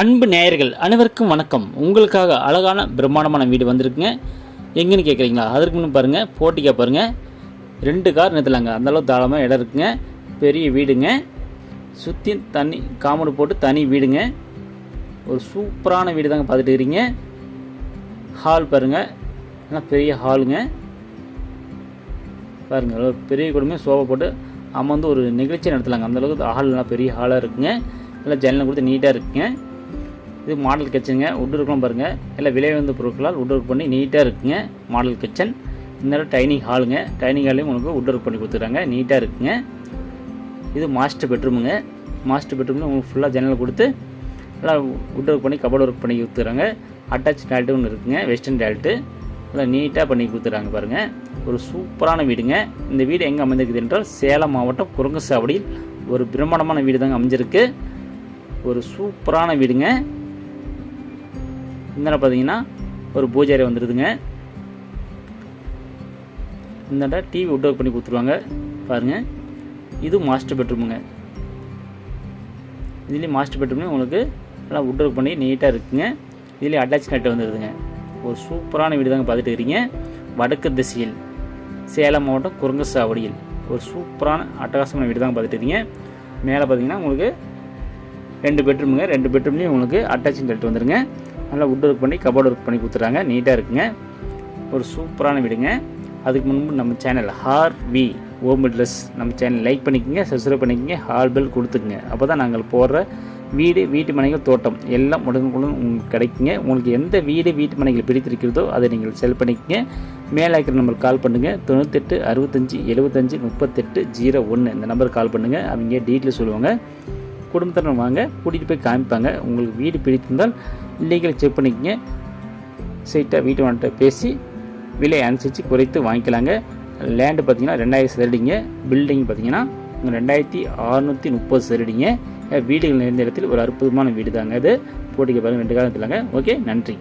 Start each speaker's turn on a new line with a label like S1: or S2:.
S1: அன்பு நேயர்கள் அனைவருக்கும் வணக்கம். உங்களுக்காக அழகான பிரம்மாண்டமான வீடு வந்திருக்குங்க. எங்கேன்னு கேட்குறீங்களா அதற்கு முன்னே பாருங்கள் போட்டிக்காக பாருங்கள் ரெண்டு கார் நிறுத்தலாங்க. அந்தளவு தாராளமாக இடம் இருக்குங்க. பெரிய வீடுங்க. சுற்றி தண்ணி காமௌண்ட் போட்டு தனி வீடுங்க. ஒரு சூப்பரான வீடு தாங்க பார்த்துட்டு இருக்கிறீங்க ஹால் பாருங்கள் ஆனால் பெரிய ஹாலுங்க பாருங்கள் பெரிய குடும்பம் சோஃபா போட்டு அம்மா வந்து ஒரு நிகழ்ச்சி நடத்தலாங்க. அந்தளவுக்கு ஹால் நல்லா பெரிய ஹாலாக இருக்குங்க. நல்லா ஜன்னல் கொடுத்து நீட்டாக இருக்குங்க. இது மாடல் கிச்சனுங்க உட் இருக்கலாம் பாருங்கள் எல்லாம் விலை வந்த பொருட்களால் உட் ஒர்க் பண்ணி நீட்டாக இருக்குங்க. மாடல் கிச்சன் இந்த டைனிங் ஹாலுங்க டைனிங் ஹாலையும் உங்களுக்கு உட் ஒர்க் பண்ணி கொடுத்துறாங்க நீட்டாக இருக்குங்க. இது மாஸ்டர் பெட்ரூமுங்க மாஸ்டர் பெட்ரூமில் உங்களுக்கு ஃபுல்லாக ஜன்னல் கொடுத்து நல்லா உட் ஒர்க் பண்ணி கபோர்ட் ஒர்க் பண்ணி கொடுத்துறாங்க அட்டாச் டால்ட்டு ஒன்று இருக்குங்க. வெஸ்டர்ன் டால்ட்டு நல்லா நீட்டாக பண்ணி கொடுத்துறாங்க பாருங்கள் ஒரு சூப்பரான வீடுங்க. இந்த வீடு எங்கே அமைந்திருக்குது என்றால் சேலம் மாவட்டம் குரங்குசாவடியில் ஒரு பிரம்மாண்டமான வீடு தாங்க அமைஞ்சிருக்கு. ஒரு சூப்பரான வீடுங்க. இந்தாண்ட பார்த்தீங்கன்னா ஒரு பூஜாரி வந்துடுதுங்க இந்தாண்ட டிவி உட் ஒர்க் பண்ணி கொடுத்துருவாங்க. பாருங்கள் இது மாஸ்டர் பெட்ரூமுங்க இதுலேயும் மாஸ்டர் பெட்ரூம்லேயும் உங்களுக்கு நல்லா உட் ஒர்க் பண்ணி நீட்டாக இருக்குங்க. இதுலேயும் அட்டாச் நெட் வந்துடுதுங்க ஒரு சூப்பரான வீடு தாங்க பார்த்துட்டு இருக்கிறீங்க வடக்கு திசையில் சேலம் மாவட்டம் குரங்கசாவடியில். ஒரு சூப்பரான அட்டகாசமான வீடு தாங்க பார்த்துட்டு இருக்கீங்க. மேலே பார்த்தீங்கன்னா உங்களுக்கு ரெண்டு பெட்ரூமுங்க ரெண்டு பெட்ரூம்லேயும் உங்களுக்கு அட்டாச் கட்டு வந்துடுங்க நல்லா உட் ஒர்க் பண்ணி கபோர்ட் ஒர்க் பண்ணி கொடுத்துறாங்க நீட்டாக இருக்குங்க. ஒரு சூப்பரான வீடுங்க. அதுக்கு முன்பு நம்ம சேனல் ஹார் வி ஓம் ட்ரெஸ் நம்ம சேனல் லைக் பண்ணிக்கோங்க சப்ஸ்கிரைப் பண்ணிக்கோங்க ஹால் பெல் கொடுத்துக்குங்க. அப்போ தான் நாங்கள் போடுற வீடு வீட்டு மனைகள் தோட்டம் எல்லாம் உடனுக்குடன் உங்களுக்கு கிடைக்குங்க. உங்களுக்கு எந்த வீடு வீட்டு மனைகள் பிடித்திருக்கிறதோ அதை நீங்கள் செல் பண்ணிக்கங்க. மேலே இருக்கிற நம்பருக்கு கால் பண்ணுங்கள் தொண்ணூத்தெட்டு அறுபத்தஞ்சி எழுபத்தஞ்சி முப்பத்தெட்டு ஜீரோ ஒன்று இந்த நம்பருக்கு கால் பண்ணுங்கள் அவங்க டீட்டெயில் சொல்லுவாங்க. குடும்பத்தினர் வாங்க கூட்டிகிட்டு போய் காமிப்பாங்க. உங்களுக்கு வீடு பிடித்திருந்தால் இல்லீகல் செக் பண்ணிக்கங்க. சைட்டாக வீட்டு வாங்கிட்ட பேசி விலையை அனுசரித்து குறைத்து வாங்கிக்கலாங்க. லேண்டு பார்த்தீங்கன்னா ரெண்டாயிரம் சதுரடிங்க பில்டிங் பார்த்தீங்கன்னா ரெண்டாயிரத்தி அறநூற்றி முப்பது சதுரடிங்க வீடுகள் நிறைந்த இடத்தில் ஒரு அற்புதமான வீடு தாங்க அது. போட்டிக்கு பாருங்கள் ரெண்டு காலத்துலாங்க ஓகே நன்றி.